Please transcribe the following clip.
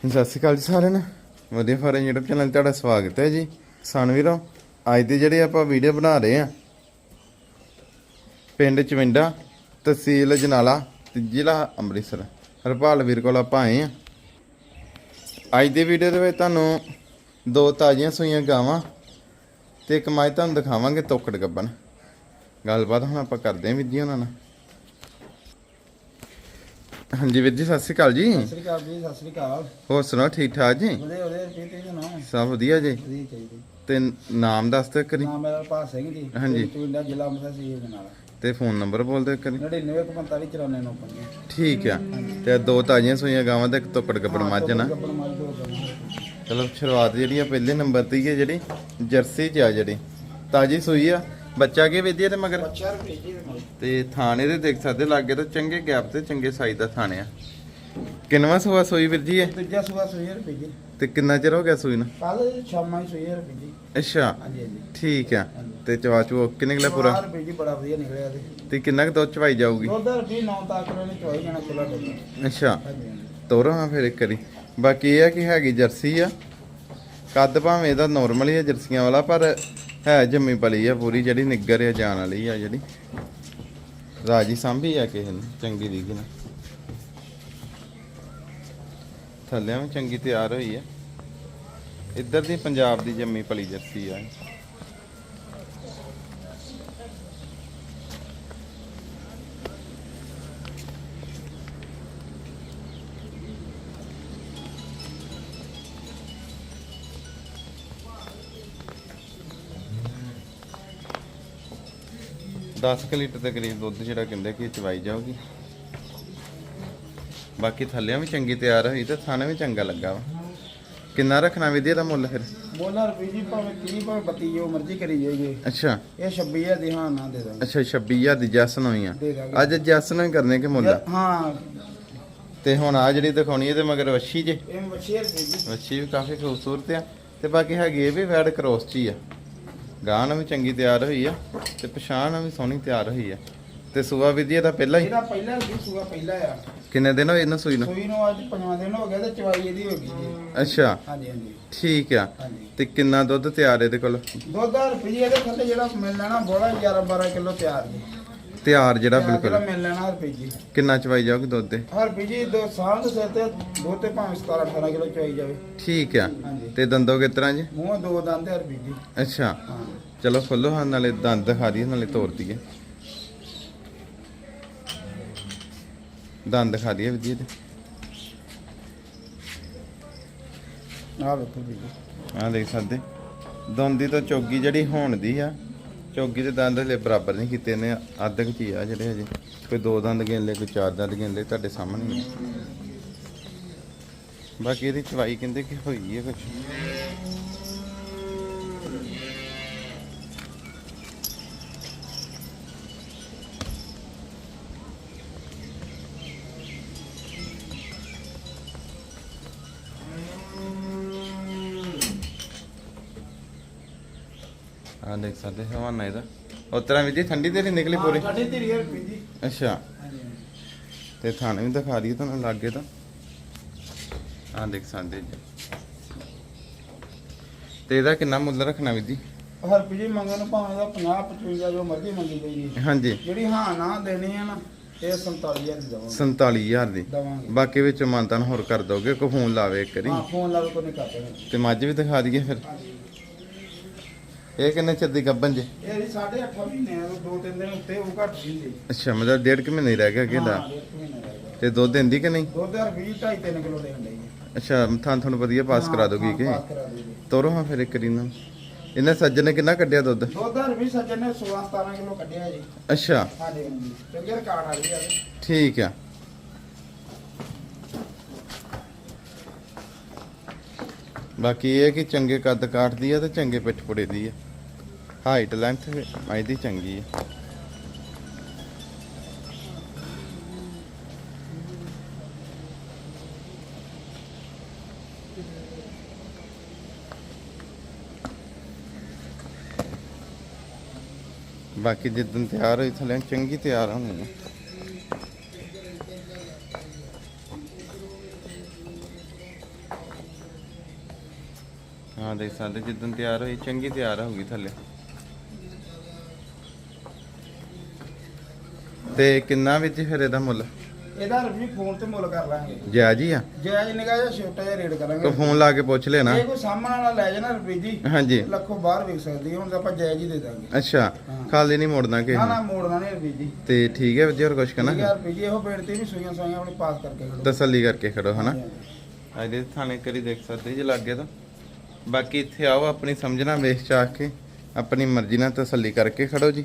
ਸਤਿ ਸ਼੍ਰੀ ਅਕਾਲ ਜੀ ਸਾਰਿਆਂ ਨੂੰ। ਵਧੀਆ ਫਾਰਮ YouTube ਚੈਨਲ 'ਤੇ ਤੁਹਾਡਾ ਸਵਾਗਤ ਹੈ ਜੀ। ਕਿਸਾਨ ਵੀਰੋ, ਅੱਜ ਦੀ ਜਿਹੜੀ ਆਪਾਂ ਵੀਡੀਓ ਬਣਾ ਰਹੇ ਆ ਪਿੰਡ ਚਵਿੰਡਾ, ਤਹਿਸੀਲ ਜਨਾਲਾ ਤੇ ਜ਼ਿਲ੍ਹਾ ਅੰਮ੍ਰਿਤਸਰ। ਹਰਪਾਲ ਵੀਰ ਕੋਲ ਆਪਾਂ ਆਏ ਆ ਅੱਜ ਦੀ ਵੀਡੀਓ ਦੇ ਵਿੱਚ ਤੁਹਾਨੂੰ ਦੋ ਤਾਜ਼ੀਆਂ ਸੂਈਆਂ ਗਾਵਾਂ ਤੇ ਇੱਕ ਮੱਝ ਤੁਹਾਨੂੰ ਦਿਖਾਵਾਂਗੇ ਤੋਕੜ ਗੱਬਨ ਗੱਲਬਾਤ ਹੁਣ ਆਪਾਂ ਕਰਦੇ ਆਂ ਵੀਰ ਜੀ ਉਹਨਾਂ ਨਾਲ। ਹਾਂਜੀ ਵੀਰ ਜੀ ਸਤਿ ਸ਼੍ਰੀ ਅਕਾਲ ਜੀ। ਸਤਿ ਸ੍ਰੀ ਅਕਾਲ ਜੀ ਸਤਿ ਸ੍ਰੀ ਅਕਾਲ। ਹੋਰ ਸੁਣਾਓ ਠੀਕ ਠਾਕ ਜੀ? ਉਹਦੇ ਉਹਦੇ ਪੀਤੇ ਜਨਾ ਸਭ ਵਧੀਆ ਜੀ। ਵਧੀਆ ਚਾਹੀਦੀ ਤੇ ਨਾਮ ਦੱਸ ਦਿਓ ਕਰੀ ਨਾਮ ਮੇਰਾ ਭਾਸ ਸਿੰਘ ਜੀ ਹਾਂਜੀ। ਚੁੰਡਾ ਜ਼ਿਲ੍ਹਾ ਅੰਮ੍ਰਿਤਸਰ ਸੀ ਦੇ ਨਾਲ। ਤੇ ਫੋਨ ਨੰਬਰ ਬੋਲ ਦਿਓ ਕਰੀ 99459499 ਠੀਕ ਆ। ਤੇ ਦੋ ਤਾਜ਼ੀਆਂ ਸੂਈਆਂ ਗਾਵਾਂ ਤੇ ਇੱਕ ਤੋਕੜ ਗੱਬੜ ਮੱਝ ਨਾ। ਚਲੋ ਸ਼ੁਰੂਆਤ ਜਿਹੜੀ ਆ ਪਹਿਲੇ ਨੰਬਰ ਤੇ ਹੀ ਹੈ ਜਿਹੜੀ ਜਰਸੀ ਚ ਆ ਜਿਹੜੀ। ਤਾਜੀ ਸੂਈ ਆ। ਬੱਚਾ ਕੇ ਵੇਦੀ ਤੇ ਮਗਰ? ਬੱਚਾ ਰੁਪਏ ਜੀ ਦੇ ਨਾਲ। ਤੇ ਥਾਣੇ ਦੇ ਦੇਖ ਸਕਦੇ ਲੱਗੇ ਤਾਂ ਚੰਗੇ ਗੈਪ ਤੇ ਚੰਗੇ ਸਾਈਜ਼ ਦਾ ਥਾਣੇ ਆ। ਕਿੰਨਵਾ ਸੂਆ ਸੂਈ ਵੀਰ ਜੀ ਇਹ? ਦੂਜਾ ਸੁਆ ਸੂਈ ਰੁਪਏ ਜੀ। ਤੇ ਕਿੰਨਾ ਚਿਰ ਹੋ ਗਿਆ ਸੂਈ ਨੂੰ? ਕੱਲ ਸ਼ਾਮਾਂ ਹੀ ਸੂਈ ਰੁਪਏ ਜੀ। ਅੱਛਾ। ਹਾਂਜੀ ਹਾਂਜੀ। ਠੀਕ ਆ। ਤੇ ਚਵਾਚੂ ਓਕੇ ਨਿਕਲਿਆ ਪੂਰਾ? ਰੁਪਏ ਜੀ ਬੜਾ ਵਧੀਆ ਨਿਕਲਿਆ ਤੇ ਤੇ ਕਿੰਨਾ ਕੁ ਦੁੱਧ ਚਵਾਈ ਜਾਊਗੀ? ਦੁੱਧ ਰੁਪਏ 9 ਤੱਕ ਨੇ ਚੋਈ ਜਾਣਾ ਖੁੱਲਾ ਦੁੱਧ ਅੱਛਾ। ਹਾਂਜੀ ਹਾਂਜੀ। ਤੋਰੋ ਹਾਂ ਫਿਰ ਇੱਕ ਵਾਰੀ। ਬਾਕੀ ਇਹ ਆ ਕਿ ਹੈਗੀ ਜਰਸੀ ਆ। ਕੱਦ ਭਾਵੇਂ ਇਹਦਾ ਨਾਰਮਲ ਹੀ ਆ ਜਰਸੀਆਂ ਵਾਲਾ ਪਰ ਹੈ ਜੰਮੀ ਪਲੀ ਆ ਪੂਰੀ, ਜਿਹੜੀ ਨਿੱਗਰ ਆ ਜਾਣ ਵਾਲੀ ਆ ਜਿਹੜੀ। ਰਾਜੀ ਸਾਂਭੀ ਆ ਕਿਸੇ ਨੇ, ਚੰਗੀ ਦੀ ਨਾ। ਥੱਲਿਆਂ ਵੀ ਚੰਗੀ ਤਿਆਰ ਹੋਈ ਆ। ਇੱਧਰ ਦੀ ਪੰਜਾਬ ਦੀ ਜੰਮੀ ਪਲੀ ਜੱਸੀ ਆ। ਦਸ ਕੁ ਲੀਟਰ ਦੇ ਕਰੀਬ ਦੁੱਧ ਜਿਹੜਾ ਕਹਿੰਦੇ ਕਿ ਚਵਾਈ ਜਾਊਗੀ। ਬਾਕੀ ਥੱਲਿਆਂ ਵੀ ਚੰਗੀ ਤਿਆਰ ਹੋਈ ਤੇ ਥਾਣੇ ਵੀ ਚੰਗਾ ਲੱਗਾ ਵਾ। ਕਿੰਨਾ ਰੱਖਣਾ ਵਿਧੀ ਦਾ ਮੁੱਲ ਫਿਰ? ਬੋਲਾ ਰੁਪਏ ਜੀ ਭਾਵੇਂ 30 ਭਾਵੇਂ 32 ਜੋ ਮਰਜ਼ੀ ਕਰੀ ਜਾਈਏ। ਅੱਛਾ। ਇਹ 26000 ਦੀ ਹਾਂ ਨਾ ਦੇ ਦਾਂਗੇ। ਅੱਛਾ 26000 ਦੀ ਜੈਸਨ ਹੋਈ ਆ। ਅੱਜ ਜੈਸਨ ਹੀ ਕਰਨੇ ਕਿ ਮੁੱਲ ਹਾਂ। ਤੇ ਹੁਣ ਆ ਜਿਹੜੀ ਦਿਖਾਉਣੀ ਹੈ ਤੇ ਮਗਰ ਵੱਛੀ ਜੇ। ਇਹ ਮੱਛੀ ਰੁਪਏ ਜੀ। ਵੱਛੀ ਵੀ ਕਾਫੀ ਖੂਬਸੂਰਤ ਆ। ਤੇ ਬਾਕੀ ਹੈਗੀ ਇਹ ਵੀ ਵੈਡ ਕ੍ਰੋਸ ਚ ਹੀ ਆ। ਗਾਂ ਵੀ ਚੰਗੀ ਤਿਆਰ ਹੋਈ ਆ ਤੇ ਪਛਾਣ ਵੀ ਸੋਹਣੀ ਤਿਆਰ ਹੋਈ ਆ। ਤੇ ਸੂਆ ਵਿਧੀ ਇਹਦਾ ਪਹਿਲਾਂ ਹੀ? ਇਹਦਾ ਪਹਿਲਾ ਸੀ ਸੂਆ ਪਹਿਲਾ ਆ। ਕਿੰਨੇ ਦਿਨ ਹੋਏ ਇਹਨਾਂ ਸੂਈ ਨੂੰ? ਸੂਈ ਨੂੰ ਅੱਜ ਪੰਜਵਾਂ ਦਿਨ ਹੋ ਗਿਆ ਤੇ ਚਵਾਈ ਇਹਦੀ ਹੋ ਗਈ ਜੀ। ਅੱਛਾ। ਹਾਂਜੀ ਹਾਂਜੀ। ਠੀਕ ਆ। ਹਾਂਜੀ। ਤੇ ਕਿੰਨਾ ਦੁੱਧ ਤਿਆਰ ਇਹਦੇ ਕੋਲ? ਦੁੱਧ ਦਾ ਰੁਪਏ ਇਹਦੇ ਥੱਲੇ ਜਿਹੜਾ ਮਿਲ ਲੈਣਾ ਬੋਲਾ 11 12 ਕਿਲੋ ਤਿਆਰ ਜੀ। ਤਿਆਰ ਜਿਹੜਾ ਬਿਲਕੁਲ। ਮਿਲ ਲੈਣਾ ਰੁਪਏ ਜੀ ਕਿੰਨਾ ਚਵਾਈ ਜਾਊਗੀ ਦੁੱਧ ਦੇ ਹਰ ਰੁਪਏ ਜੀ ਦੋ ਸਾਲ ਦੇ ਸਿਰ ਤੇ ਦੋ ਤੇ ਭਾਵੇਂ 17 18 ਕਿਲੋ ਚਵਾਈ ਜਾਵੇ। ਠੀਕ ਆ। ਹਾਂਜੀ। ਤੇ ਦੰਦੋ ਕਿਸ ਤਰ੍ਹਾਂ ਜੀ? ਮੂੰਹ ਦੋ ਦੰਦ ਹਰ ਰੁਪਏ ਜੀ ਅੱਛਾ। ਹਾਂ। ਚਲੋ ਖੋਲੋ ਹਾਂ ਨਾਲੇ ਦੰਦ ਦਿਖਾ ਦਈਏ ਨਾਲੇ ਤੋੜ ਦਈਏ ਦੰਦ ਦਿਖਾ ਦਈਏ ਵਧੀਆ ਤੇ। ਆ ਵੇਖੋ ਜੀ ਆਹ ਦੇਖ ਸਕਦੇ। ਦੰਦੀ ਤਾਂ ਚੋਗੀ ਜਿਹੜੀ ਹੋਣ ਦੀ ਆ ਚੌਗੀ ਦੇ ਦੰਦ ਹਲੇ ਬਰਾਬਰ ਨਹੀਂ ਕੀਤੇ ਨੇ ਅੱਧ ਕੁ 'ਚ ਆ ਜਿਹੜੇ ਹਜੇ। ਕੋਈ ਦੋ ਦੰਦ ਗਿਣ ਲਏ ਕੋਈ ਚਾਰ ਦੰਦ ਗਿਣ ਲਏ ਤੁਹਾਡੇ ਸਾਹਮਣੇ ਹੀ ਆ। ਬਾਕੀ ਇਹਦੀ ਚਵਾਈ ਕਹਿੰਦੇ ਕਿ ਹੋਈ ਹੈ ਕੁਛ। ਆ ਦੇਖ ਸਕਦੇ ਹਵਾਨਾ ਇਹਦਾ। ਉਸ ਤਰ੍ਹਾਂ ਵੀ ਜੀ ਠੰਡੀ ਤੇਰੀ ਨਿਕਲੀ ਪੂਰੀ? ਸਾਡੇ ਧੀਰੀ ਰੁਪਏ ਜੀ ਅੱਛਾ। ਤੇ ਥਾਣੇ ਵੀ ਦਿਖਾ ਦਈਏ ਤੁਹਾਨੂੰ ਲਾਗੇ ਤਾਂ। ਆ ਦੇਖ ਸਕਦੇ ਜੀ। ਤੇ ਇਹਦਾ ਕਿੰਨਾ ਮੁੱਲ ਰੱਖਣਾ ਵੀ ਜੀ? ਹਰ ਰੁਪਏ ਜੀ ਮੰਗਣ ਭਾਵੇਂ ਦਾ 50 55 ਜੋ ਮਰਜ਼ੀ ਮੰਗੀ ਗਈ ਜੀ। ਹਾਂਜੀ। ਜਿਹੜੀ ਹਾਂ ਨਾ ਦੇਣੀ ਆ ਨਾ ਇਹ 47000 ਦੀ ਦਵਾਂਗੇ। 47000 ਦੀ? ਦਵਾਂਗੇ। ਬਾਕੀ ਵਿੱਚ ਮਾਨਤਾਨ ਹੋਰ ਕਰ ਦੋਗੇ ਕੋ ਫੋਨ ਲਾਵੇ ਇੱਕ ਵਾਰੀ। ਹਾਂ ਫੋਨ ਲਾ ਕੋ ਨਹੀਂ ਕਰਦੇ ਤੇ ਮੱਝ ਵੀ ਦਿਖਾ ਦਈਏ ਫਿਰ। ਇਹ ਕਿੰਨੇ ਚਿਰ ਦੀ ਗੱਬਨ ਜੇ? ਇਹ ਵੀ ਸਾਢੇ ਅੱਠ ਮਹੀਨੇ ਆ ਦੋ ਤਿੰਨ ਦਿਨ ਉੱਤੇ ਉਹ ਘੱਟ ਹੁੰਦੀ ਅੱਛਾ ਮਤਲਬ ਡੇਢ ਕੁ ਮਹੀਨੇ ਰਹਿ ਗਿਆ ਕਿਹਦਾ। ਤੇ ਦੁੱਧ ਦਿੰਦੀ ਕਿ ਨਹੀਂ? ਦੁੱਧ ਹਰ ਵੀਹ ਢਾਈ ਤਿੰਨ ਕਿਲੋ ਦੇ ਹੁੰਦੇ ਜੀ ਅੱਛਾ ਥਾਂ ਤੁਹਾਨੂੰ ਵਧੀਆ ਪਾਸ ਕਰਾ ਦੋਗੀ ਕਿ? ਪਾਸ ਕਰਾ ਦੋਗੀ। ਤੋਰੋ ਹਾਂ ਫਿਰ ਇੱਕ ਵਾਰੀ ਨੂੰ। ਇਹਨੇ ਸੱਜਣ ਨੇ ਕਿੰਨਾ ਕੱਢਿਆ ਦੁੱਧ? ਦੁੱਧ ਵੀਹ ਸੱਜਣ ਨੇ 16 17 ਕਿਲੋ ਕੱਢਿਆ ਜੀ। ਅੱਛਾ। ਹਾਂਜੀ ਚੰਗੇ ਰਿਕਾਰਡ ਆ ਰਹੀ ਆ ਜੀ। ਠੀਕ ਆ। ਬਾਕੀ ਇਹ ਕਿ ਚੰਗੇ ਕੱਦ ਕਾਟਦੀ ਆ ਤੇ ਚੰਗੇ ਪਿੱਠ ਪੁੜੇ ਦੀ ਆ। ਹਾਈਟ ਲੈਂਥ ਇਹਦੀ ਚੰਗੀ ਹੈ। ਬਾਕੀ ਜਿੱਦਨ ਤਿਆਰ ਹੋਈ ਥਲੇ, ਚੰਗੀ ਤਿਆਰ ਹੋਣੀ ਆ ਹਾਂ, ਦੇਖ ਸਕਦੇ, ਜਿੱਦਣ ਤਿਆਰ ਹੋਈ, ਚੰਗੀ ਤਿਆਰ ਹੋ ਗਈ ਥੱਲੇ। ਤੇ ਕਿੰਨਾ ਵਿੱਚ ਫਿਰ ਇਹਦਾ ਮੁੱਲ? ਇਹਦਾ ਰਵੀ ਫੋਨ ਤੇ ਮੁੱਲ ਕਰ ਲਾਂਗੇ। ਜਾਇਜ਼ ਹੀ ਆ? ਜਾਇਜ਼ ਨਿਕਾ ਜਿਹਾ ਛੋਟਾ ਜਿਹਾ ਰੇਟ ਕੋ ਕਰਾਂਗੇ। ਫੋਨ ਲਾ ਕੇ ਪੁੱਛ ਲੈਣਾ। ਜੇ ਕੋਈ ਸਾਹਮਣੇ ਵਾਲਾ ਲੈ ਜਾਣਾ ਰੁਪਏ ਜੀ ਹਾਂਜੀ। ਲੱਖੋਂ ਬਾਹਰ ਵਿਕ ਸਕਦੀ ਹੈ ਹੁਣ ਤਾਂ ਆਪਾਂ ਜਾਇਜ਼ ਹੀ ਦੇ ਦਾਂਗੇ। ਅੱਛਾ। ਖਾਲੀ ਨਹੀਂ ਮੋੜਨਾ ਕਿ ਨਾ ਨਾ। ਮੋੜਨਾ ਨਹੀਂ ਰੁਪਏ ਜੀ। ਤੇ ਠੀਕ ਹੈ ਵਧੀਆ ਹੋਰ ਕੁਛ ਠੀਕ ਕਹਿਣਾ ਹੈ ਰੁਪਏ ਜੀ ਇਹੋ ਬੇਨਤੀ ਵੀ ਸੂਈਆਂ ਸੂਈਆਂ ਆਪਣੀ ਪਾਸ ਕਰਕੇ ਖੜੋ। ਤਸੱਲੀ ਕਰਕੇ ਖੜੋ ਹਨਾ? ਹਾਂਜੀ, ਹਾਂਜੀ। ਅੱਜ ਦੇ ਥਾਣੇ ਕਰੀ ਦੇਖ ਸਕਦੇ ਜੇ ਲੱਗੇ ਤਾਂ। ਬਾਕੀ ਇੱਥੇ ਆਓ ਆਪਣੀ ਸਮਝਣਾ ਵੇਖ ਚਾਖ ਕੇ ਆਪਣੀ ਮਰਜ਼ੀ ਨਾਲ ਤਸੱਲੀ ਕਰਕੇ ਖੜੋ ਜੀ।